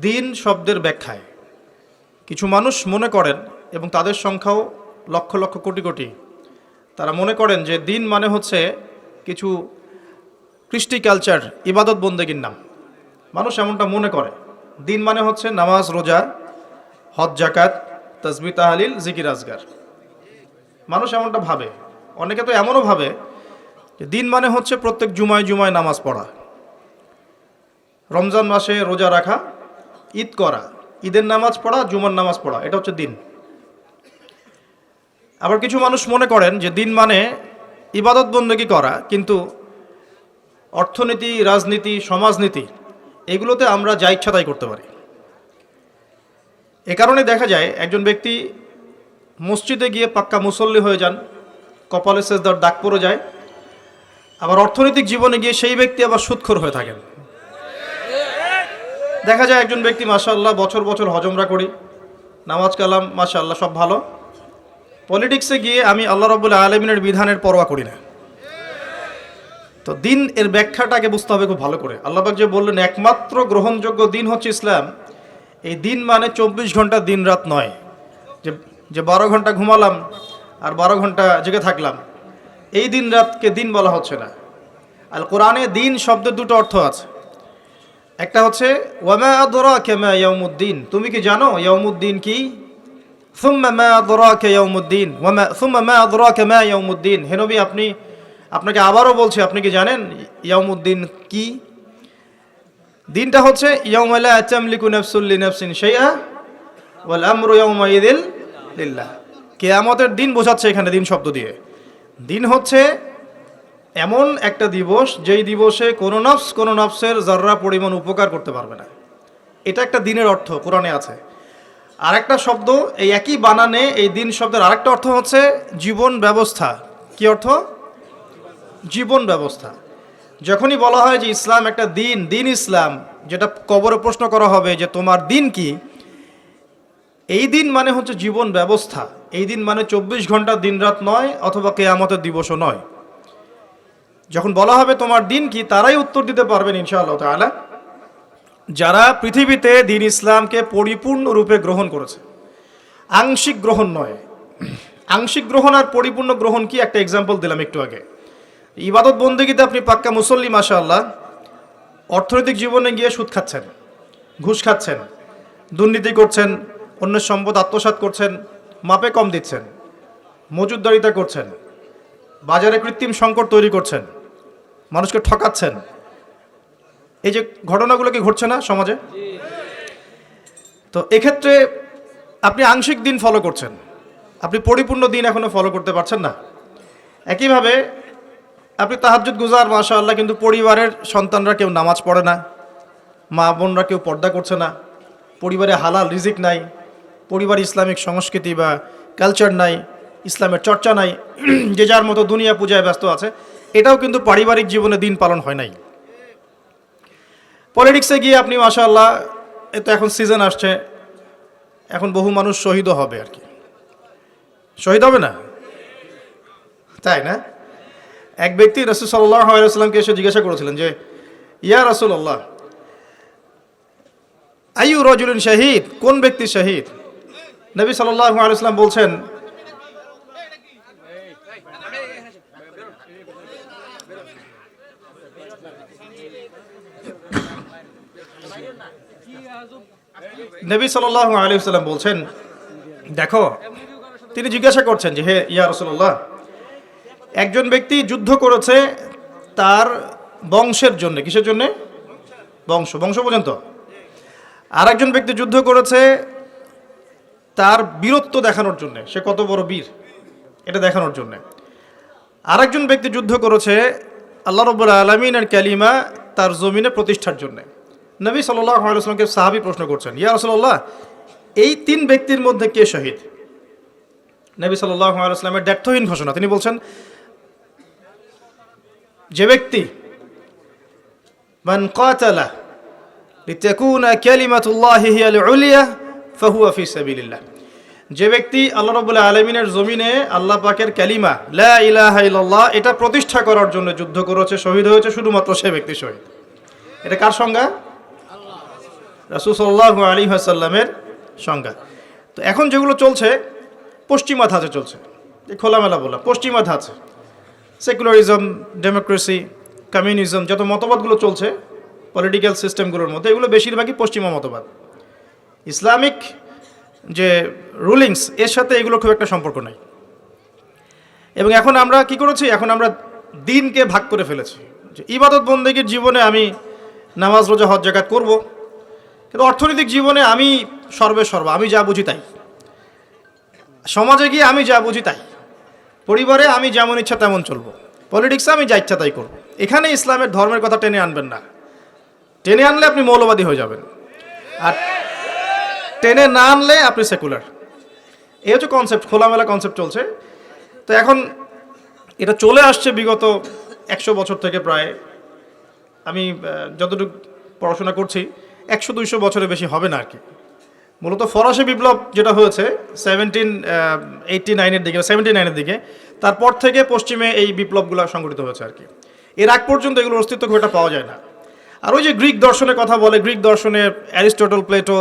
দিন শব্দের ব্যাখ্যায়। কিছু মানুষ মনে করেন এবং তাদের সংখ্যাও লক্ষ লক্ষ কোটি কোটি। তারা মনে করেন যে দিন মানে হচ্ছে কিছু কৃষ্টি কালচার, ইবাদত বন্দেগীর নাম। মানুষ এমনটা মনে করে। দিন মানে হচ্ছে নামাজ, রোজা, হজ জাকাত তসবি তাহালিল, জিকির, আজগার। মানুষ এমনটা ভাবে। অনেকে তো এমনও ভাবে যে দিন মানে হচ্ছে প্রত্যেক জুমায় জুমায় নামাজ পড়া। রমজান মাসে রোজা রাখা ঈদ করা। ঈদের নামাজ পড়া, জুমার নামাজ পড়া, এটা হচ্ছে দিন। আবার কিছু মানুষ মনে করেন যে দিন মানে ইবাদত বন্দী করা, কিন্তু অর্থনীতি, রাজনীতি, সমাজনীতি, এগুলোতে আমরা যা ইচ্ছা তাই করতে পারি। এ কারণে দেখা যায় একজন ব্যক্তি মসজিদে গিয়ে পাক্কা মুসল্লি হয়ে যান, কপালে শেষদার ডাক পড়ে যায়, আবার অর্থনৈতিক জীবনে গিয়ে সেই ব্যক্তি আবার সুৎখর হয়ে থাকেন। দেখা যায় একজন ব্যক্তি, মাশাআল্লাহ, বছর বছর হজমরা করি, নামাজ কালাম, মাশাআল্লাহ, সব ভালো। পলিটিক্সে গিয়ে আমি আল্লাহ রবুল্লা আলমিনের বিধানের পরোয়া করি না। তো দিন এর ব্যাখ্যাটাকে বুঝতে হবে খুব ভালো করে। আল্লাহবাক যে বললেন, একমাত্র গ্রহণযোগ্য দিন হচ্ছে ইসলাম। এই দিন মানে চব্বিশ ঘণ্টা দিন রাত নয়। যে যে বারো ঘণ্টা ঘুমালাম আর বারো ঘণ্টা জেগে থাকলাম, এই দিন রাতকে দিন বলা হচ্ছে না। আর কোরআনে দিন শব্দের দুটো অর্থ আছে। একটা হচ্ছে, ওয়ামা আদরা কেমা ইয়ামুদ্দিন তুমি কি জানো ইয়ামুদ্দিন কি? সুম্মা মা আদরাকা ইয়াউমুদ্দিন। ওয়ামা, সুম্মা মা আদরাকা মা ইয়াউমুদ্দিন। হে নবী, আপনি, আপনাকে আবারও বলছি, আপনি কি জানেন ইয়াউমুদ্দিন কি? দিনটা হচ্ছে, ইয়াউমা লা তামলিকু নাফসুল লিনাফসিন শাইআ ওয়াল আমরু ইয়াউমা ইদিল লিল্লাহ। কিয়ামতের দিন বোঝাচ্ছে এখানে দিন শব্দ দিয়ে। দিন হচ্ছে এমন একটা দিবস, যেই দিবসে কোনো নফস, কোনো নফসের জর্রা পরিমাণ উপকার করতে পারবে না। এটা একটা দিনের অর্থ, কোরআনে আছে। আরেকটা শব্দ, এই একই বানানে এই দিন শব্দের আরেকটা অর্থ হচ্ছে জীবন ব্যবস্থা। কি অর্থ? জীবন ব্যবস্থা। যখনই বলা হয় যে ইসলাম একটা দিন দিন ইসলাম, যেটা কবরে প্রশ্ন করা হবে যে তোমার দিন কি? এই দিন মানে হচ্ছে জীবন ব্যবস্থা। এই দিন মানে চব্বিশ ঘণ্টা দিনরাত নয়, অথবা কেয়ামতের দিবসও নয়। যখন বলা হবে তোমার দিন কি, তারাই উত্তর দিতে পারবেন ইনশাআল্লাহ তাআলা। যারা পৃথিবীতে দিন ইসলামকে পরিপূর্ণরূপে গ্রহণ করেছে, আংশিক গ্রহণ নয়। আংশিক গ্রহণ আর পরিপূর্ণ গ্রহণ কি? একটা এক্সাম্পল দিলাম একটু আগে। ইবাদত বন্দেগীতে আপনি পাক্কা মুসল্লি, মাশাআল্লাহ। অর্থনৈতিক জীবনে গিয়ে সুদ খাচ্ছেন, ঘুষ খাচ্ছেন, দুর্নীতি করছেন, অন্যের সম্পদ আত্মসাৎ করছেন, মাপে কম দিচ্ছেন মজুদদারিতা করছেন, বাজারে কৃত্রিম সংকট তৈরি করছেন মানুষকে ঠকাচ্ছেন। এই যে ঘটনাগুলো কি ঘটছে না সমাজে? তো এক্ষেত্রে আপনি আংশিক দিন ফলো করছেন। আপনি পরিপূর্ণ দিন এখনও ফলো করতে পারছেন না। একইভাবে আপনি তাহাজ্জুদ গুজার মাশা আল্লাহ কিন্তু পরিবারের সন্তানরা কেউ নামাজ পড়ে না, মা বোনরা কেউ পর্দা করছে না, পরিবারে হালাল রিজিক নাই, পরিবার ইসলামিক সংস্কৃতি বা কালচার নাই, ইসলামের চর্চা নাই, যে যার মতো দুনিয়া পূজায় ব্যস্ত আছে এটাও কিন্তু পারিবারিক জীবনে দিন পালন হয় নাই। পলিটিক্সে গিয়ে আপনি, মাশাআল্লাহ, এ তো এখন সিজন আসছে, এখন বহু মানুষ শহীদও হবে আর কি। শহীদ হবে না? তাই না? এক ব্যক্তি রসুল সাল্লাহ আলাইসাল্লামকে এসে জিজ্ঞাসা করেছিলেন যে, ইয়া রসুল আল্লাহ আইউ রজুলিন শাহিদ? কোন ব্যক্তি শাহিদ? নবী সাল্লাহ আলাইসাল্লাম বলছেন নবী সাল্লাহ আলাইসাল্লাম বলছেন, দেখো, তিনি জিজ্ঞাসা করছেন যে, হে ইয়া রসুল্লাহ একজন ব্যক্তি যুদ্ধ করেছে তার বংশের জন্য, কিসের জন্যে? বংশ বংশ পর্যন্ত। আর একজন ব্যক্তি যুদ্ধ করেছে তার বীরত্ব দেখানোর জন্য, সে কত বড় বীর? এটা দেখানোর জন্য। আরেকজন ব্যক্তি যুদ্ধ করেছে আল্লাহ রব্বুল আলমিনের ক্যালিমা তার জমিনে প্রতিষ্ঠার জন্য। নবী আলাইসলামকে সাহাবি প্রশ্ন করছেন, ইয়া রসল্লাহ এই তিন ব্যক্তির মধ্যে কে শহীদ? নবী আলাইসলামের ব্যর্থহীন ঘোষণা। তিনি বলছেন, যে ব্যক্তি যে ব্যক্তি আল্লাহ রাব্বুল আলামিনের জমিনে আল্লাহ পাকের কালিমা, লা ইলাহা ইল্লাল্লাহ এটা প্রতিষ্ঠা করার জন্য যুদ্ধ করেছে, শহীদ হয়েছে, শুধুমাত্র সে ব্যক্তি শহীদ। এটা কার সংজ্ঞা? রাসুল সাল্লাহ আলী আসাল্লামের সংজ্ঞা। তো এখন যেগুলো চলছে, পশ্চিমা ধাঁচে চলছে। খোলামেলা বললাম পশ্চিমা ধাঁচে। সেকুলারিজম, ডেমোক্রেসি, কমিউনিজম, যত মতবাদগুলো চলছে, পলিটিক্যাল সিস্টেমগুলোর মধ্যে, এগুলো বেশিরভাগই পশ্চিমা মতবাদ। ইসলামিক যে রুলিংস, এর সাথে এগুলো খুব একটা সম্পর্ক নাই। এবং এখন আমরা কি করেছি? এখন আমরা দিনকে ভাগ করে ফেলেছি। যে ইবাদত বন্দেগীর জীবনে আমি নামাজ, রোজা, হজ জাকাত করব কিন্তু অর্থনৈতিক জীবনে আমি সর্বে সর্ব, আমি যা বুঝি তাই। সমাজে গিয়ে আমি যা বুঝি তাই। পরিবারে আমি যেমন ইচ্ছা তেমন চলবো। পলিটিক্সে আমি যা ইচ্ছা তাই করব। এখানে ইসলামের ধর্মের কথা টেনে আনবেন না। টেনে আনলে আপনি মৌলবাদী হয়ে যাবেন। আর টেনে না আনলে আপনি সেকুলার এই হচ্ছে কনসেপ্ট খোলামেলা কনসেপ্ট চলছে। তো এখন এটা চলে আসছে বিগত একশো বছর থেকে প্রায়। আমি যতটুকু পড়াশোনা করছি একশো দুইশো বছরের বেশি হবে না আর কি। মূলত ফরাসি বিপ্লব যেটা হয়েছে সেভেন্টিন এইটটি নাইনের দিকে সেভেন্টি নাইনের দিকে, তারপর থেকে পশ্চিমে এই বিপ্লবগুলো সংগঠিত হয়েছে আর কি। এর আগ পর্যন্ত এগুলোর অস্তিত্ব খুব একটা পাওয়া যায় না। আর ওই যে গ্রিক দর্শনের কথা বলে, গ্রিক দর্শনে অ্যারিস্টটল, প্লেটো,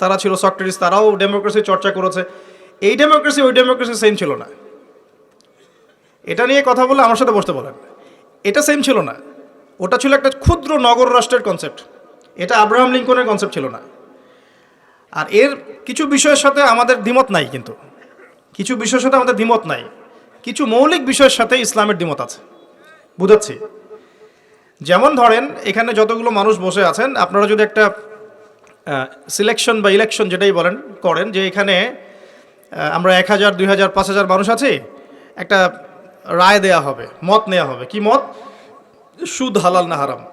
তারা ছিল সক্রেটিস, তারাও ডেমোক্রেসি চর্চা করেছে। এই ডেমোক্রেসি ওই ডেমোক্রেসি সেম ছিল না। এটা নিয়ে কথা বলে আমার সাথে বসতে বলেন। এটা সেম ছিল না। ওটা ছিল একটা ক্ষুদ্র নগর রাষ্ট্রের কনসেপ্ট এটা আব্রাহাম লিঙ্কনের কনসেপ্ট ছিল না। আর এর কিছু বিষয়ের সাথে আমাদের দ্বিমত নাই কিন্তু। কিছু বিষয়ের সাথে আমাদের দ্বিমত নাই। কিছু মৌলিক বিষয়ের সাথে ইসলামের দ্বিমত আছে। বুঝাচ্ছি। যেমন ধরেন, এখানে যতগুলো মানুষ বসে আছেন, আপনারা যদি একটা সিলেকশন বা ইলেকশন যেটাই বলেন, করেন যে এখানে আমরা এক হাজার, দুই হাজার, পাঁচ হাজার মানুষ আছি, একটা রায় দেয়া হবে, মত নেওয়া হবে। কি মত? সুদ, হালাল না হারাম।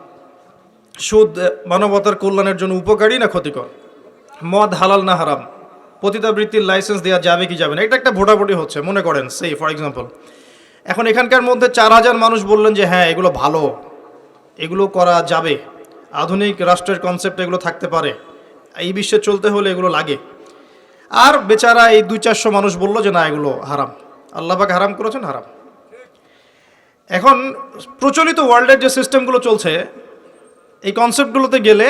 সুদ মানবতার কল্যাণের জন্য উপকারী না ক্ষতিকর? মদ হালাল না হারাম? পতিতাবৃত্তির লাইসেন্স দেওয়া যাবে কি যাবে না? এটা একটা ভোটাভুটি হচ্ছে, মনে করেন সেই ফর এক্সাম্পল এখন এখানকার মধ্যে চার হাজার মানুষ বললেন যে হ্যাঁ এগুলো ভালো। এগুলো করা যাবে। আধুনিক রাষ্ট্রের কনসেপ্ট এগুলো থাকতে পারে। এই বিশ্বে চলতে হলে এগুলো লাগে। আর বেচারা এই দুই চারশো মানুষ বলল যে, না, এগুলো হারাম। আল্লাহবাক হারাম করেছেন, হারাম। এখন প্রচলিত ওয়ার্ল্ডের যে সিস্টেমগুলো চলছে এই কনসেপ্টগুলোতে গেলে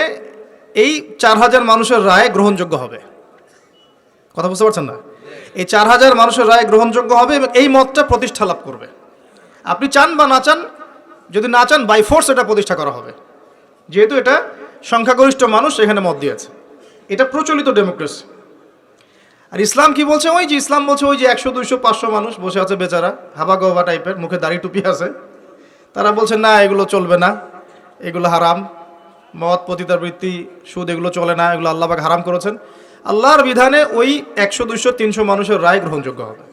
এই চার হাজার মানুষের রায় গ্রহণযোগ্য হবে। কথা বুঝতে পারছেন না? এই চার হাজার মানুষের রায় গ্রহণযোগ্য হবে এবং এই মতটা প্রতিষ্ঠা লাভ করবে। আপনি চান বা না চান, যদি না চান বাই ফোর্স এটা প্রতিষ্ঠা করা হবে। যেহেতু এটা সংখ্যাগরিষ্ঠ মানুষ, এখানে মত দিয়েছে। এটা প্রচলিত ডেমোক্রেসি আর ইসলাম কি বলছে? ওই যে ইসলাম বলছে, ওই যে একশো, দুইশো, পাঁচশো মানুষ বসে আছে বেচারা, হাবা গবা টাইপের মুখে দাড়ি টুপি আছে। তারা বলছে, না, এগুলো চলবে না, এগুলো হারাম। মদ পতিতাবৃত্তি, সুদ, এগুলো চলে না, এগুলো আল্লাহ পাক হারাম করেছেন। আল্লাহর বিধানে ওই একশো, দুইশো, তিনশো মানুষের রায় গ্রহণযোগ্য হবে।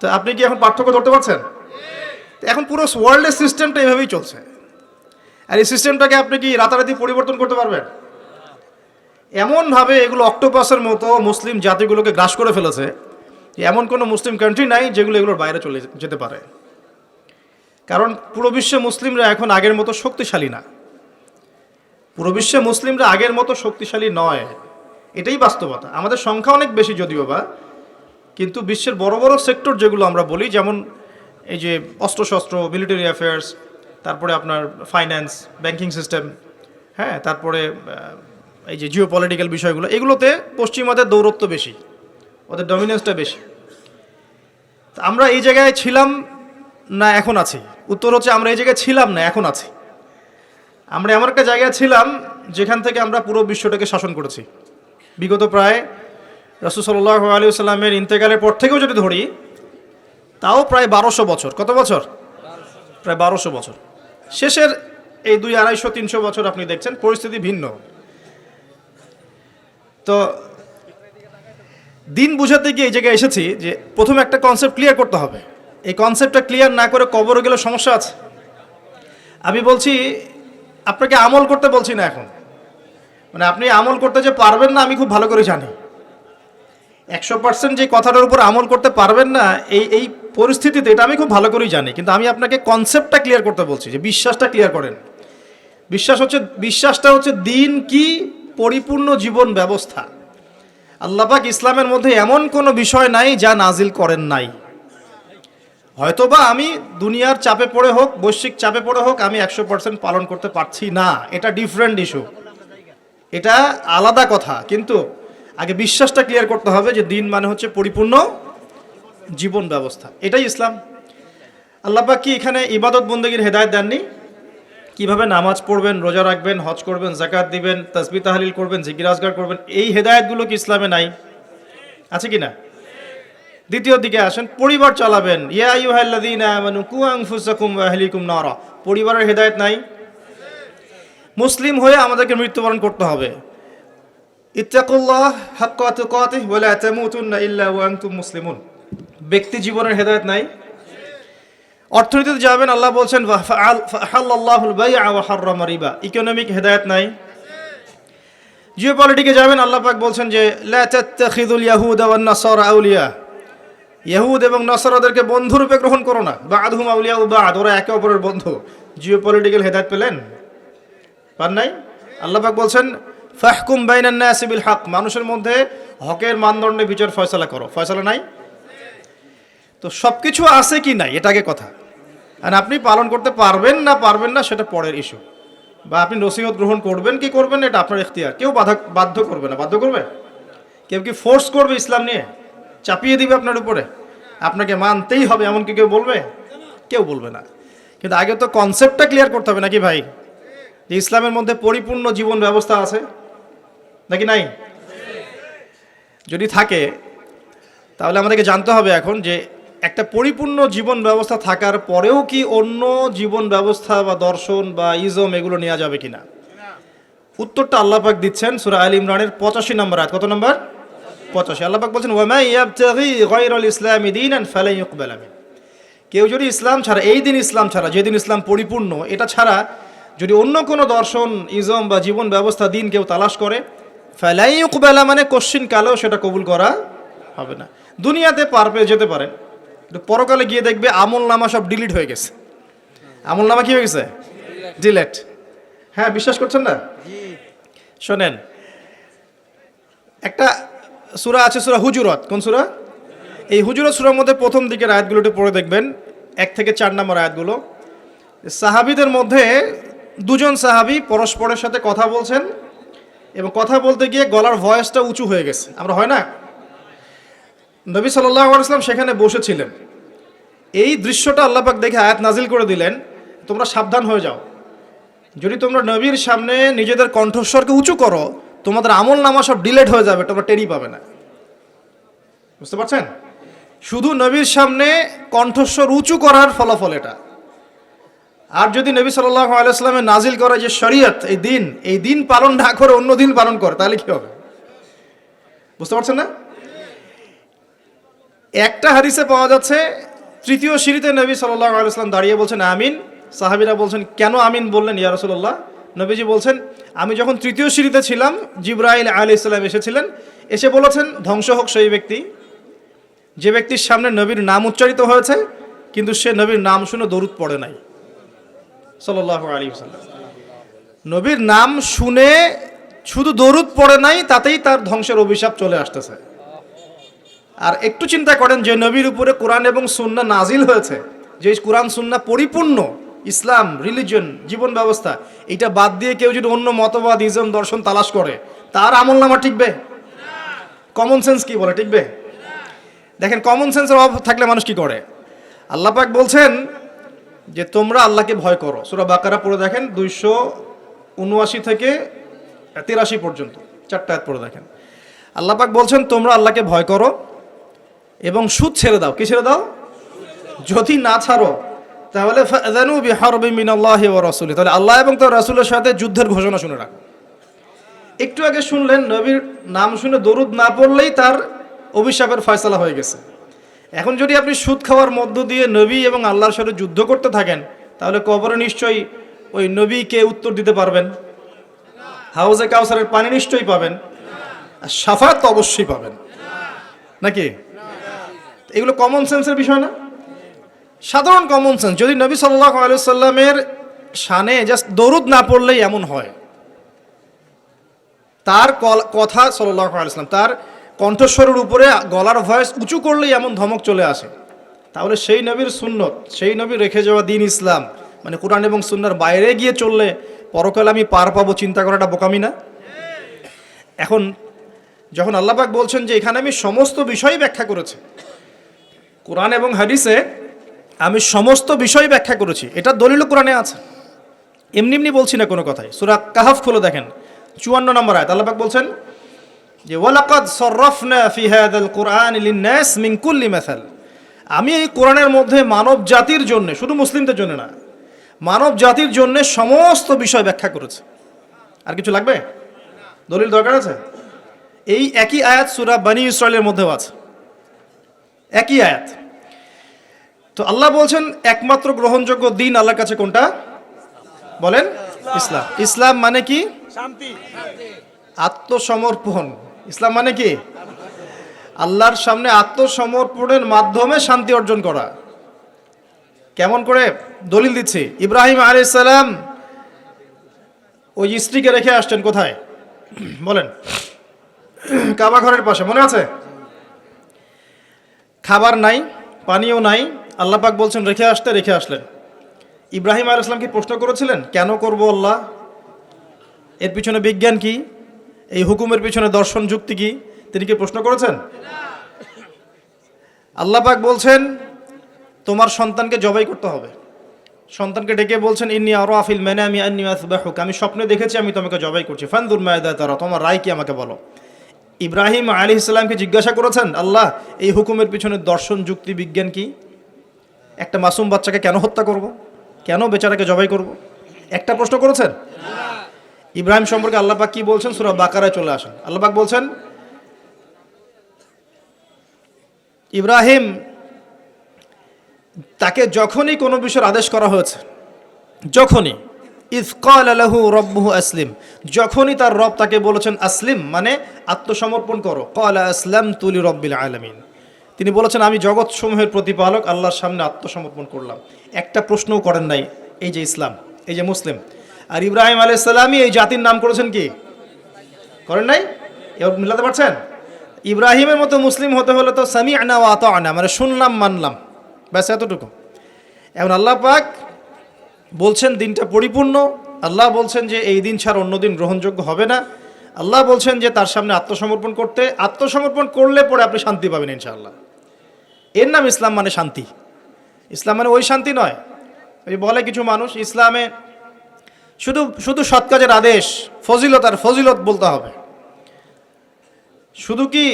তো আপনি কি এখন পার্থক্য ধরতে পারছেন? এখন পুরো ওয়ার্ল্ডের সিস্টেমটা এভাবেই চলছে। আর এই সিস্টেমটাকে আপনি কি রাতারাতি পরিবর্তন করতে পারবেন? এমনভাবে এগুলো অক্টোপাসের মতো মুসলিম জাতিগুলোকে গ্রাস করে ফেলেছে এমন কোনো মুসলিম কান্ট্রি নাই যেগুলো এগুলোর বাইরে চলে যেতে পারে। কারণ পুরো বিশ্বে মুসলিমরা এখন আগের মতো শক্তিশালী না। পুরো বিশ্বে মুসলিমরা আগের মতো শক্তিশালী নয়। এটাই বাস্তবতা। আমাদের সংখ্যা অনেক বেশি যদিও বা, কিন্তু বিশ্বের বড় বড় সেক্টর যেগুলো আমরা বলি, যেমন এই যে অস্ত্রশস্ত্র মিলিটারি অ্যাফেয়ার্স তারপরে আপনার ফাইন্যান্স ব্যাংকিং সিস্টেম হ্যাঁ তারপরে এই যে জিও পলিটিক্যাল বিষয়গুলো, এগুলোতে পশ্চিমাদের দৌরত্ব বেশি, ওদের ডমিনেন্সটা বেশি। আমরা এই জায়গায় ছিলাম না, এখন আছি। উত্তর হচ্ছে আমরা এই জায়গায় ছিলাম না, এখন আছি। আমরা এমন একটা জায়গায় ছিলাম যেখান থেকে আমরা পুরো বিশ্বটাকে শাসন করেছি। বিগত প্রায় রসুসল্লাহ আলী সাল্লামের ইন্তেকালের পর থেকেও যদি ধরি, তাও প্রায় বারোশো বছর। কত বছর? প্রায় বারোশো বছর। শেষের এই দুই আড়াইশো, তিনশো বছর আপনি দেখছেন, পরিস্থিতি ভিন্ন। তো দিন বুঝাতে গিয়ে এই জায়গায় এসেছি যে প্রথমে একটা কনসেপ্ট ক্লিয়ার করতে হবে। এই কনসেপ্টটা ক্লিয়ার না করে কবরে গেলে সমস্যা আছে। আমি বলছি আপনাকে আমল করতে বলছি না এখন। মানে আপনি আমল করতে যে পারবেন না, আমি খুব ভালো করে জানি। একশো পার্সেন্ট যে কথাটার উপর আমল করতে পারবেন না, এই এই পরিস্থিতিতে এটা আমি খুব ভালো করেই জানি। কিন্তু আমি আপনাকে কনসেপ্টটা ক্লিয়ার করতে বলছি, যে বিশ্বাসটা ক্লিয়ার করেন। বিশ্বাস হচ্ছে, বিশ্বাসটা হচ্ছে দিন কি পরিপূর্ণ জীবন ব্যবস্থা। আল্লাপাক ইসলামের মধ্যে এমন কোনো বিষয় নাই যা নাজিল করেন নাই। হয়তোবা আমি দুনিয়ার চাপে পড়ে হোক, বৈশ্বিক চাপে পড়ে হোক, আমি একশো পার্সেন্ট পালন করতে পারছি না। এটা ডিফারেন্ট ইস্যু এটা আলাদা কথা, কিন্তু আগে বিশ্বাসটা ক্লিয়ার করতে হবে যে দিন মানে হচ্ছে পরিপূর্ণ জীবন ব্যবস্থা। এটাই ইসলাম। আল্লাপাক কি এখানে ইবাদত বন্দীগীর হেদায়ত দেননি? কীভাবে নামাজ পড়বেন, রোজা রাখবেন, হজ করবেন জাকাত দিবেন তসবি তাহলিল করবেন জিকিরাজগার করবেন, এই হেদায়তগুলো কি ইসলামে নাই? আছে কি না? দ্বিতীয় দিকে আসেন, পরিবার চালাবেন। পরিবারের হেদায়েত নাই। মুসলিম হয়ে আমাদেরকে মৃত্যুবরণ করতে হবে। ব্যক্তি জীবনের হেদায়েত নাই। অর্থনীতিতে যাবেন, আল্লাহ বলছেন ইকোনমিক হেদায়েত নাই। জিও পলিটিকে যাবেন, আল্লাহ পাক বলছেন যে আউলিয়া। ইহুদ এবং নসরাদেরকে বন্ধুরূপে গ্রহণ করো না। বা আধুম আউলিয়া বাদ, ওরা একে অপরের বন্ধু। জিও পলিটিক্যাল হেদায়ত পেলেন? পান নাই? আল্লাপাক বলছেন, ফাহকুম বাইনান নাসি বিল হক মানুষের মধ্যে হকের মানদণ্ডে বিচার ফয়সালা করো। ফয়সালা নাই? তো সব কিছু আছে কি নাই? এটাকে কথা। আর আপনি পালন করতে পারবেন না পারবেন না, সেটা পরের ইস্যু বা আপনি নসিহত গ্রহণ করবেন, কি করবেন, এটা আপনার এখতিয়ার কেউ বাধা, বাধ্য করবে না। বাধ্য করবে? কেউ কি ফোর্স করবে ইসলাম নিয়ে? চাপিয়ে দিবে আপনার উপরে? আপনাকে মানতেই হবে, এমন কি কেউ বলবে? কেউ বলবে না। কিন্তু আগে তো কনসেপ্টটা ক্লিয়ার করতে হবে নাকি ভাই? যে ইসলামের মধ্যে পরিপূর্ণ জীবন ব্যবস্থা আছে? নাকি নাই? যদি থাকে, তাহলে আমাদেরকে জানতে হবে এখন যে একটা পরিপূর্ণ জীবন ব্যবস্থা থাকার পরেও কি অন্য জীবন ব্যবস্থা বা দর্শন বা ইজম এগুলো নেওয়া যাবে কিনা? উত্তরটা আল্লাহ পাক দিচ্ছেন সুরা আল ইমরানের পঁচাশি নম্বর আয়াত। কত নম্বর? পঁচাশি। আল্লাহ পাক বলছেন ওয়ামাই ইয়াবতাগি গায়রাল ইসলামি দীনান ফালাই ইউকবাল মিন। কেউ যদি ইসলাম ছাড়া এই দিন ইসলাম ছাড়া যেদিন ইসলাম পরিপূর্ণ এটা ছাড়া যদি অন্য কোনো দর্শন ইজম বা জীবন ব্যবস্থা দিন কেউ তালাশ করে ফেলাই ইউকবালা মানে কোশ্চিন কালেও সেটা কবুল করা হবে না। দুনিয়াতে পার পেয়ে যেতে পারে। কিন্তু পরকালে গিয়ে দেখবে আমল নামা সব ডিলিট হয়ে গেছে। আমল নামা কি হয়ে গেছে? ডিলেট। হ্যাঁ বিশ্বাস করছেন না? শোনেন একটা সুরা আছে সুরা হুজুরত। কোন সুরা? এই হুজুরত সুরার মধ্যে প্রথম দিকের আয়াতগুলোটি পড়ে দেখবেন। এক থেকে চার নম্বর আয়াতগুলো। সাহাবিদের মধ্যে দুজন সাহাবি পরস্পরের সাথে কথা বলছেন এবং কথা বলতে গিয়ে গলার ভয়েসটা উঁচু হয়ে গেছে। আমরা হয় না? নবী সাল্লাহ আলাইসলাম সেখানে বসেছিলেন। এই দৃশ্যটা আল্লাপাক দেখে আয়াত নাজিল করে দিলেন, তোমরা সাবধান হয়ে যাও। যদি তোমরা নবীর সামনে নিজেদের কণ্ঠস্বরকে উঁচু করো তোমাদের আমল নামা সব ডিলেট হয়ে যাবে, তোমরা টেরি পাবে না। বুঝতে পারছেন? শুধু নবীর সামনে কণ্ঠস্বর উঁচু করার ফলাফল এটা। আর যদি নবী সাল্লাহ আলাইস্লামে নাজিল করে যে শরীয়ত, এই দিন এই দিন পালন না করে, অন্য দিন পালন করে, তাহলে কি হবে? বুঝতে পারছেন না? একটা হারিসে পাওয়া যাচ্ছে, তৃতীয় সিঁড়িতে নবী সাল্লাহ আলাইস্লাম দাঁড়িয়ে বলছেন, আমিন। সাহাবিরা বলছেন, কেন আমিন বললেন ইয়া রসুল্লাহ নবীজি বলছেন, আমি যখন তৃতীয় সিঁড়িতে ছিলাম, জিব্রাইল আলী ইসলাম এসেছিলেন, এসে বলেছেন, ধ্বংস হোক সেই ব্যক্তি। যে ব্যক্তির সামনে নবীর নাম উচ্চারিত হয়েছে, কিন্তু সে নবীর নাম শুনে দরুদ পড়ে নাই। সাল্লাহ আলী সাল্লাম নবীর নাম শুনে শুধু দরুদ পড়ে নাই, তাতেই তার ধ্বংসের অভিশাপ চলে আসতেছে। আর একটু চিন্তা করেন, যে নবীর উপরে কোরআন এবং সুন্না নাজিল হয়েছে, যে কোরআন সুন্না পরিপূর্ণ ইসলাম রিলিজন জীবন ব্যবস্থা, এটা বাদ দিয়ে কেউ যদি অন্য মতবাদ ইজম দর্শন তালাশ করে, তার আমল নামা টিকবে? কমন সেন্স কি বলে, টিকবে? দেখেন কমন সেন্সের অভাব থাকলে মানুষ কি করে? আল্লাহ পাক বলছেন যে তোমরা আল্লাহকে ভয় করো। সুরা বাকারা পড়ে দেখেন, দুইশো উনআশি থেকে তিরাশি পর্যন্ত। চারটা হাত পড়ে দেখেন। আল্লাহ পাক বলছেন, তোমরা আল্লাহকে ভয় করো এবং সুদ ছেড়ে দাও। কি ছেড়ে দাও? যদি না ছাড়ো তাহলে তাহলে আল্লাহ এবং তার রাসূলের সাথে যুদ্ধের ঘোষণা শুনে রাখো। একটু আগে শুনলেন, নবীর নাম শুনে দরুদ না পড়লেই তার অভিশাপের ফয়সালা হয়ে গেছে। এখন যদি আপনি সুদ খাওয়ার মধ্য দিয়ে নবী এবং আল্লাহর সাথে যুদ্ধ করতে থাকেন, তাহলে কবরে নিশ্চয়ই ওই নবীকে উত্তর দিতে পারবেন। হাউজে কাউসারের পানি নিশ্চয়ই পাবেন। আর সাফাত অবশ্যই পাবেন। নাকি? এগুলো কমন সেন্সের বিষয় না? সাধারণ কমন সেন্স যদি নবী সাল্লাহ আলুসাল্লামের শানে জাস্ট দরুদ না পড়লেই এমন হয়। তার কথা সাল্লাহ আলাইসলাম তার কণ্ঠস্বরের উপরে গলার ভয়েস উঁচু করলেই এমন ধমক চলে আসে। তাহলে সেই নবীর সুন্নত, সেই নবীর রেখে যাওয়া দিন ইসলাম মানে কোরআন এবং সুন্নার বাইরে গিয়ে চললে পরকালে আমি পার পাবো চিন্তা করাটা বোকামি না? এখন যখন আল্লাপাক বলছেন যে এখানে আমি সমস্ত বিষয় ব্যাখ্যা করেছি, কোরআন এবং হাদিসে আমি সমস্ত বিষয় ব্যাখ্যা করেছি। এটা দলিল কোরআনে আছে। এমনি এমনি বলছি না কোনো কথাই। সুরা কাহাফ খুলে দেখেন। চুয়ান্ন নম্বর আয় আল্লাপাক বলছেন যে, ওয়ালাকাদ সররফনা ফি হাদাল কোরআন লিন্নাস মিন কুল্লি আমি এই কোরআনের মধ্যে মানব জাতির জন্য, শুধু মুসলিমদের জন্য না, মানব জাতির জন্য সমস্ত বিষয় ব্যাখ্যা করেছে। আর কিছু লাগবে? দলিল দরকার আছে? এই একই আয়াত সুরা বানি ইসরায়েলের মধ্যেও আছে। একই আয়াত। তো আল্লাহ বলছেন একমাত্র গ্রহণযোগ্য দিন আল্লাহর কাছে কোনটা? বলেন ইসলাম। ইসলাম মানে কি? শান্তি। আত্মসমর্পণ। ইসলাম মানে কি? আল্লাহর সামনে আত্মসমর্পণের মাধ্যমে শান্তি অর্জন করা। কেমন করে? দলিল দিচ্ছি। ইব্রাহিম আলাইসালাম ওই স্ত্রীকে রেখে আসছেন কোথায়? বলেন। কাবা ঘরের পাশে। মনে আছে? খাবার নাই পানিও নাই আল্লাহ পাক বলছেন, রেখে আসতে, রেখে আসলেন ইব্রাহিম আলাইহিস সালাম কি প্রশ্ন করেছিলেন? কেন করব আল্লাহ? এর পিছনে বিজ্ঞান কি? এই হুকুমের পিছনে দর্শন, যুক্তি কি? তিনি কি প্রশ্ন করেছেন? আল্লাহ পাক বলছেন, তোমার সন্তানকে জবাই করতে হবে। সন্তানকে ডেকে বলছেন, ইন্নি আরও আফিল মেনে আমি আমি স্বপ্নে দেখেছি, আমি তোমাকে জবাই করছি। ফান্দুর মায়দা তারা, তোমার রায় কি আমাকে বলো? ইব্রাহিম আলী ইসলামকে জিজ্ঞাসা করেছেন, আল্লাহ, এই হুকুমের পিছনে দর্শন, যুক্তি, বিজ্ঞান কি? একটা মাসুম বাচ্চাকে কেন হত্যা করব? কেন বেচারাকে জবাই করব? একটা প্রশ্ন করেছেন? ইব্রাহিম সম্পর্কে আল্লাহ পাক কি বলছেন? সুরা বাকারায় চলে আসেন। আল্লাহ পাক বলছেন, ইব্রাহিম তাকে যখনই কোনো বিষয়ের আদেশ করা হয়েছে, যখনই ইফকাল আলাহু রব্বহু আসলিম, যখনই তার রব তাকে বলেছেন আসলিম মানে আত্মসমর্পণ করো কল আসলাম তুলি রব্বিল আলমিন। তিনি বলেছেন, আমি জগৎসমূহের প্রতিপালক, আল্লাহর সামনে আত্মসমর্পণ করলাম। একটা প্রশ্নও করেন নাই, এই যে ইসলাম, এই যে মুসলিম। আর ইব্রাহিম আলাইসাল্লামই এই জাতির নাম করেছেন কি? করেন নাই? এবার মিলাতে পারছেন? ইব্রাহিমের মতো মুসলিম হতে হলে তো সামি আনা ও আত আনা মানে শুনলাম, মানলাম। ব্যাস, এতটুকু। এখন আল্লাহ পাক বলছেন, দিনটা পরিপূর্ণ। আল্লাহ বলছেন যে, এই দিন ছাড়া অন্য দিন গ্রহণযোগ্য হবে না। আল্লাহ বলছেন যে, তার সামনে আত্মসমর্পণ করতে। আত্মসমর্পণ করলে পরে আপনি শান্তি পাবেন ইনশাআল্লাহ। এর নাম ইসলাম মানে শান্তি। ইসলাম মানে ওই শান্তি নয়। ওই বলে কিছু মানুষ, ইসলামে শুধু শুধু সৎ কাজের আদেশ, ফজিলত আর ফজিলত বলতে হবে। শুধু কি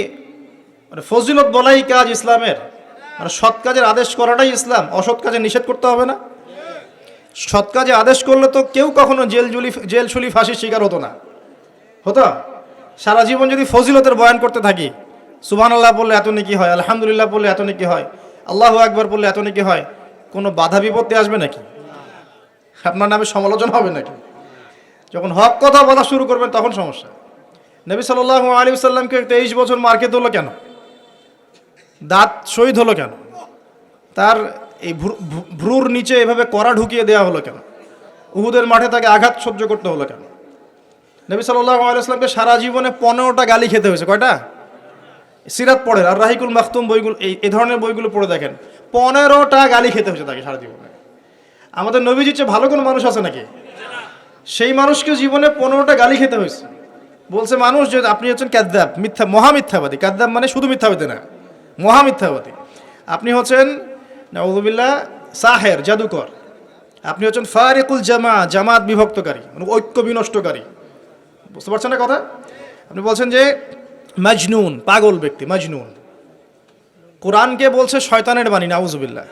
মানে ফজিলত বলাই কাজ ইসলামের? মানে সৎ কাজের আদেশ করাটাই ইসলাম। অসৎ কাজে নিষেধ করতে হবে না। সৎ কাজে আদেশ করলে তো কেউ কখনো জেল জুলি, জেল শুলি ফাঁসির শিকার হতো না। হতো? সারা জীবন যদি ফজিলতের বয়ান করতে থাকি সুবহান আল্লাহ বললে এত নাকি হয়, আলহামদুলিল্লাহ বললে এত নাকি হয়, আল্লাহ একবার বললে এত নাকি হয়, কোনো বাধা বিপত্তি আসবে নাকি? আপনার নামে সমালোচনা হবে নাকি? যখন হক কথা বলা শুরু করবেন তখন সমস্যা। নবী সাল্লাহ আলী সাল্লামকে তেইশ বছর মার্কে হলো কেন? দাঁত শহীদ হলো কেন? তার এই ভ্রু- ভ্রু- ভ্রুর নিচে এভাবে কড়া ঢুকিয়ে দেওয়া হলো কেন? উহুদের মাঠে তাকে আঘাত সহ্য করতে হলো কেন? নবী সাল্লাহ আলাইসলামকে সারা জীবনে পনেরোটা গালি খেতে হয়েছে, কয়টা? সিরাত পড়েন আর রাহিকুল মাখতুম বইগুলো, এই এই ধরনের বইগুলো পড়ে দেখেন। পনেরোটা গালি খেতে হয়েছে তাকে সারা জীবনে আমাদের নবীজির চেয়ে ভালো কোনো মানুষ আছে নাকি? সেই মানুষকে জীবনে পনেরোটা গালি খেতে হয়েছে। বলছে, মানুষ যে, আপনি হচ্ছেন ক্যাদ্দাব মিথ্যা, মহামিথ্যাবাদী। ক্যাদ্দাব মানে শুধু মিথ্যাবাদী না, মহামিথ্যাবাদী। আপনি হচ্ছেন নবুল্লাহ সাহের, জাদুকর। আপনি হচ্ছেন ফারিকুল জামা, জামাত বিভক্তকারী মানে ঐক্য বিনষ্টকারী। বুঝতে পারছেন না কথা? আপনি বলছেন যে মাজনুন, পাগল ব্যক্তি, মাজনুন। কোরআনকে বলছে শয়তানের বাণী, নাউজুবিল্লাহ।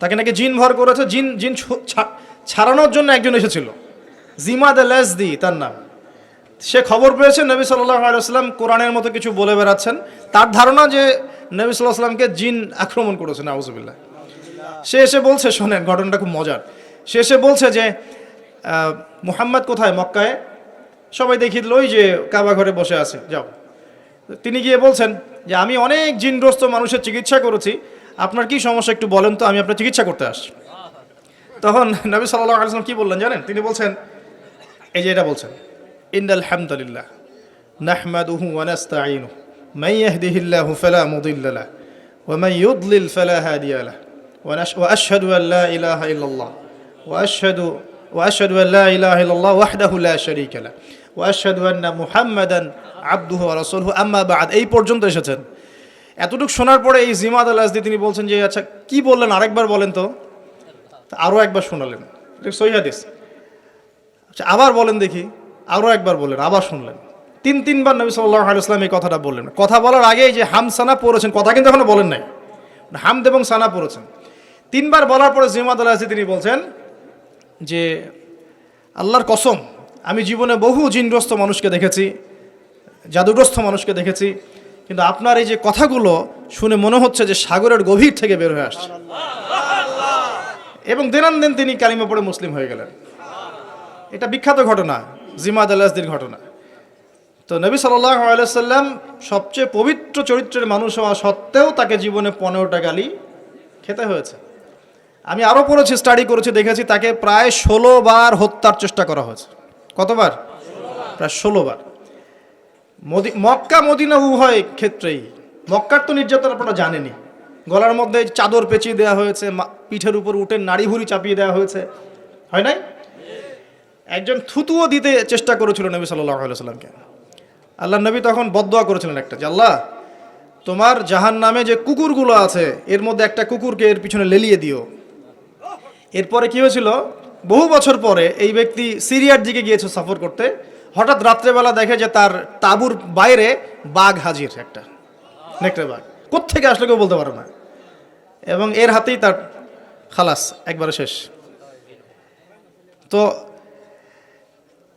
তাকে নাকি জিন ভর করেছে, জিন জিন ছাড়ানোর জন্য একজন এসেছিল। জিমাদ দি তার নাম। সে খবর পেয়েছে, নবী সাল্লাহ আলাইসাল্লাম কোরআনের মতো কিছু বলে বেড়াচ্ছেন। তার ধারণা যে নবী সাল্লাহ সাল্লামকে জিন আক্রমণ করেছে, নাউজুবিল্লাহ। সে এসে বলছে, শোনেন, ঘটনাটা খুব মজার। সে এসে বলছে যে মুহাম্মদ কোথায়? মক্কায়? সবাই দেখিয়ে দিল, ওই যে কাবা ঘরে বসে আছে, যাও। তিনি গিয়ে বলছেন যে, আমি অনেক জিনগ্রস্ত মানুষের চিকিৎসা করেছি। আপনার কি সমস্যা একটু বলেন তো, আমি আপনার চিকিৎসা করতে আসছি। তখন নবী সাল্লাহ আলসালাম কি বললেন জানেন? তিনি বলছেন, এই যে এটা বলছেন ইন্দাল হামদুলিল্লাহ নাহমাদুহু ওয়া নাস্তাঈনুহু। মান ইয়াহদিহিল্লাহু ফালা মুদিল্লা লাহ ওয়া মান ইউদ্লিল ফালা হাদিয়া লাহ। ওয়া নাশ- ওয়া আশহাদু আন লা ইলাহা ইল্লাল্লাহ। ওয়া আশহাদু ওয়া আশহাদু আন লা ইলাহা ইল্লাল্লাহ ওয়াশহাদু আন্না মুহাম্মাদান আবদুহু রাসূলুহু। আম্মা বাদ, এই পর্যন্ত এসেছেন। এতটুকু শোনার পরে এই জিমাদ আল আজদি তিনি বলছেন যে আচ্ছা কি বললেন? আরেকবার বলেন তো। আরও একবার শোনালেন। এটা সহি আচ্ছা আবার বলেন দেখি। আরও একবার বললেন আবার শুনলেন। তিন, তিনবার নবী সাল্লাহ আলাইসলাম এই কথাটা বললেন। কথা বলার আগেই যে, হাম সানা পড়েছেন, কথা কিন্তু এখনও বলেন নাই। হামদ এবং সানা পড়েছেন। তিনবার বলার পরে জিমাদ আল তিনি বলছেন যে, আল্লাহর কসম আমি জীবনে বহু জিনগ্রস্ত মানুষকে দেখেছি, জাদুগ্রস্ত মানুষকে দেখেছি, কিন্তু আপনার এই যে কথাগুলো শুনে মনে হচ্ছে যে সাগরের গভীর থেকে বের হয়ে আসছে। এবং দেনান দেন তিনি কালিমা পড়ে মুসলিম হয়ে গেলেন। এটা বিখ্যাত ঘটনা, জিমাদ আল্লাহদির ঘটনা। তো নবী আলাইসাল্লাম সবচেয়ে পবিত্র চরিত্রের মানুষ হওয়া সত্ত্বেও তাকে জীবনে পনেরোটা গালি খেতে হয়েছে। আমি আরও পড়েছি স্টাডি করেছি, দেখেছি, তাকে প্রায় ষোলো বার হত্যার চেষ্টা করা হয়েছে। কতবার? প্রায় ষোলো বার মদি মক্কা, মদিনা উভয় ক্ষেত্রেই। মক্কার তো নির্যাতন আপনারা জানেনি গলার মধ্যে চাদর পেঁচিয়ে দেওয়া হয়েছে পিঠের উপর উঠে নাড়ি ভুড়ি চাপিয়ে দেওয়া হয়েছে। হয় নাই? একজন থুতুও দিতে চেষ্টা করেছিল নবী সাল্লাহ সাল্লামকে আল্লাহ নবী তখন বদয়া করেছিলেন একটা যে, আল্লাহ, তোমার জাহান নামে যে কুকুরগুলো আছে, এর মধ্যে একটা কুকুরকে এর পিছনে লেলিয়ে দিও। এরপরে কি হয়েছিল? বহু বছর পরে এই ব্যক্তি সিরিয়ার দিকে গিয়েছে সফর করতে। হঠাৎ রাত্রেবেলা দেখে যে তার তাঁবুর বাইরে বাঘ হাজির একটা। নেকড়ে বাঘ। কোত্থেকে আসলে কেউ বলতে পারে না। এবং এর হাতেই তার খালাস একবারে শেষ। তো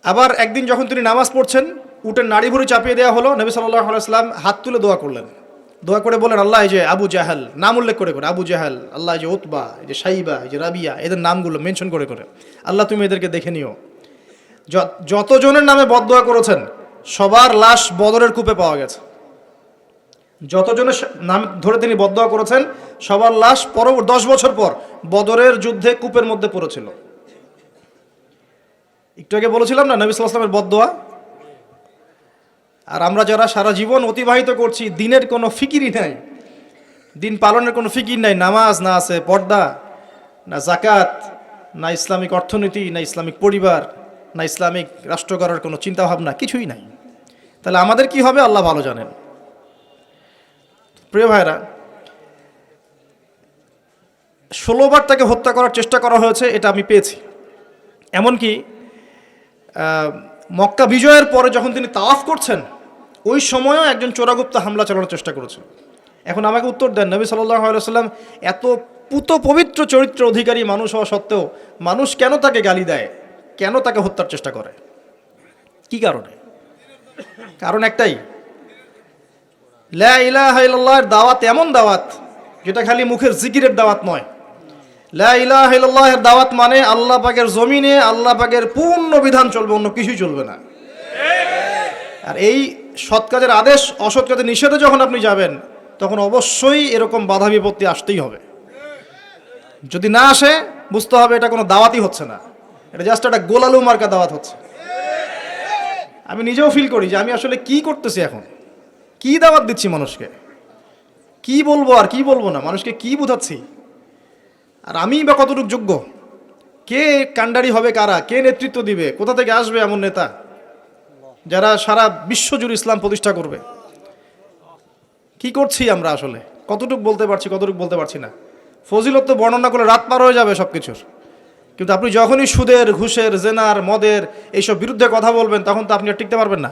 আবার একদিন যখন তিনি নামাজ পড়ছেন, উটের নাড়ি ভুড়ি চাপিয়ে দেওয়া হলো, নবী সাল্লাহ আলাইসলাম হাত তুলে দোয়া করলেন। দোয়া করে বলেন, আল্লাহ এই যে আবু জাহাল, নাম উল্লেখ করে করে, আবু জাহাল, আল্লাহ যে ওতবা এই যে সাইবা, এই যে রাবিয়া, এদের নামগুলো মেনশন করে করে। আল্লাহ তুমি এদেরকে দেখে নিও। যতজনের নামে বদদোয়া করেছেন, সবার লাশ বদরের কূপে পাওয়া গেছে। যতজনের নাম ধরে তিনি বদদোয়া করেছেন, সবার লাশ পরবর্তী দশ বছর পর বদরের যুদ্ধে কূপের মধ্যে পড়েছিল। একটু আগে বলেছিলাম না, নবী সাল্লামের বদদোয়া? আর আমরা যারা সারা জীবন অতিবাহিত করছি, দিনের কোনো ফিকিরই নাই। দিন পালনের কোনো ফিকির নাই। নামাজ না আছে, পর্দা, না জাকাত না ইসলামিক অর্থনীতি, না ইসলামিক পরিবার, না ইসলামিক রাষ্ট্র করার কোনো চিন্তাভাবনা, কিছুই নাই। তাহলে আমাদের কি হবে? আল্লাহ ভালো জানেন। প্রিয় ভাইরা ষোলোবার তাকে হত্যা করার চেষ্টা করা হয়েছে, এটা আমি পেয়েছি। এমনকি মক্কা বিজয়ের পরে যখন তিনি তাওয়াফ করছেন, ওই সময়ও একজন চোরাগুপ্ত হামলা চালানোর চেষ্টা করেছিল এখন আমাকে উত্তর দেন, নবী সাল্লাহ এত পুত পবিত্র চরিত্র অধিকারী মানুষ হওয়া সত্ত্বেও মানুষ কেন তাকে গালি দেয়? কেন তাকে হত্যার চেষ্টা করে? কি কারণে? কারণ একটাই, লা ইলাহা দাওয়াত এমন দাওয়াত, যেটা খালি মুখের জিকিরের দাওয়াত নয়। লা ইলাহা ইল্লাল্লাহের দাওয়াত মানে আল্লাহ পাকের জমিনে আল্লাহ পাকের পূর্ণ বিধান চলবে, অন্য কিছুই চলবে না। আর এই সৎ কাজের আদেশ, অসৎ কাজের নিষেধে যখন আপনি যাবেন, তখন অবশ্যই এরকম বাধা বিপত্তি আসতেই হবে। যদি না আসে, বুঝতে হবে এটা কোনো দাওয়াতই হচ্ছে না। এটা জাস্ট একটা গোলালু মার্কা দাওয়াত হচ্ছে। আমি নিজেও ফিল করি যে আমি আসলে কি করতেছি এখন? কি দাওয়াত দিচ্ছি মানুষকে? কি বলব আর কি বলব না? মানুষকে কি বোঝাচ্ছি? আর আমি বা কতটুকু যোগ্য? কে কাণ্ডারি হবে কারা? কে নেতৃত্ব দিবে? কোথা থেকে আসবে এমন নেতা? যারা সারা বিশ্বজুড়ে ইসলাম প্রতিষ্ঠা করবে। কি করছি আমরা আসলে? কতটুকু বলতে পারছি, কতটুকু বলতে পারছি না। ফজিলত তো বর্ণনা করলে রাত পার হয়ে যাবে সব কিছুর কিন্তু আপনি যখনই সুদের, ঘুষের, জেনার, মদের এইসব বিরুদ্ধে কথা বলবেন, তখন তো আপনি আর টিকতে পারবেন না।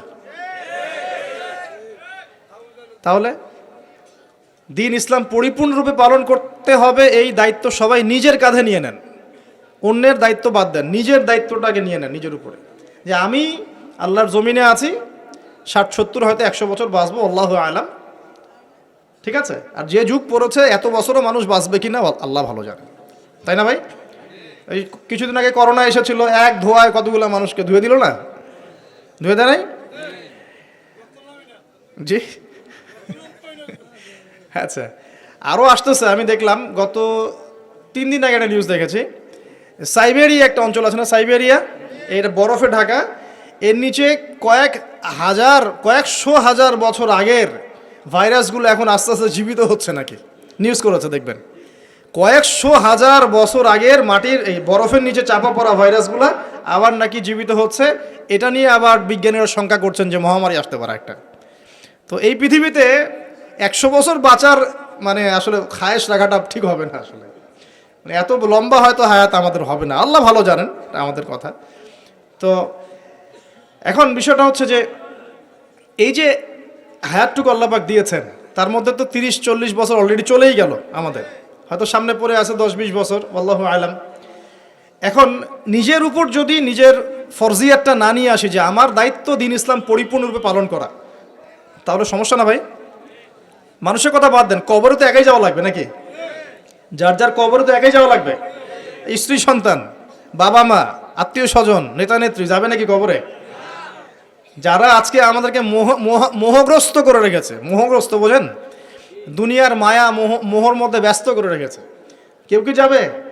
তাহলে? দিন ইসলাম পরিপূর্ণরূপে পালন করতে হবে, এই দায়িত্ব সবাই নিজের কাঁধে নিয়ে নেন। অন্যের দায়িত্ব বাদ দেন, নিজের দায়িত্বটাকে নিয়ে নেন নিজের উপরে। যে আমি আল্লাহর জমিনে আছি, ষাট, সত্তর, হয়তো একশো বছর বাঁচবো, আল্লাহ আলাম। ঠিক আছে? আর যে যুগ পড়েছে, এত বছরও মানুষ বাঁচবে কি না, আল্লাহ ভালো জানে। তাই না ভাই? এই কিছুদিন আগে করোনা এসেছিল, এক ধোয়ায় কতগুলো মানুষকে ধুয়ে দিল না? ধুয়ে দেয় নাই? জি। আচ্ছা আরও আসতেছে, আমি দেখলাম গত তিন দিন আগে একটা নিউজ দেখেছি। সাইবেরিয়া একটা অঞ্চল আছে না, সাইবেরিয়া? এটা বরফে ঢাকা। এর নিচে কয়েক হাজার, কয়েকশো হাজার বছর আগের ভাইরাসগুলো এখন আস্তে আস্তে জীবিত হচ্ছে নাকি? নিউজ করেছে, দেখবেন। কয়েকশো হাজার বছর আগের মাটির এই বরফের নিচে চাপা পড়া ভাইরাসগুলো আবার নাকি জীবিত হচ্ছে। এটা নিয়ে আবার বিজ্ঞানীরা শঙ্কা করছেন যে মহামারী আসতে পারে একটা। তো এই পৃথিবীতে একশো বছর বাঁচার মানে আসলে খায়েশ রাখাটা ঠিক হবে না আসলে। মানে এত লম্বা হয়তো হায়াত আমাদের হবে না। আল্লাহ ভালো জানেন আমাদের কথা। তো এখন বিষয়টা হচ্ছে যে, এই যে হায়াতটুকু আল্লাপাক দিয়েছেন, তার মধ্যে তো তিরিশ, চল্লিশ বছর অলরেডি চলেই গেল আমাদের। হয়তো সামনে পড়ে আছে দশ, বিশ বছর, আল্লাহ আলাম। এখন নিজের উপর যদি নিজের ফরজিয়াতটা না নিয়ে আসি যে, আমার দায়িত্ব দিন ইসলাম পরিপূর্ণরূপে পালন করা, তাহলে সমস্যা না ভাই? মানুষের কথা বাদ দেন, কবরে তো একাই যাওয়া লাগবে নাকি? যার যার কবরে তো একাই যাওয়া লাগবে। স্ত্রী, সন্তান, বাবা মা, আত্মীয় স্বজন, নেতা, নেত্রী, যাবে নাকি কবরে? যারা আজকে আমাদেরকে মোহ, মোহ- মোহগ্রস্ত করে রেখেছে, মোহগ্রস্ত, বোঝেন? দুনিয়ার মায়া মোহ, মোহর মধ্যে ব্যস্ত করে রেখেছে। কেউ কি যাবে?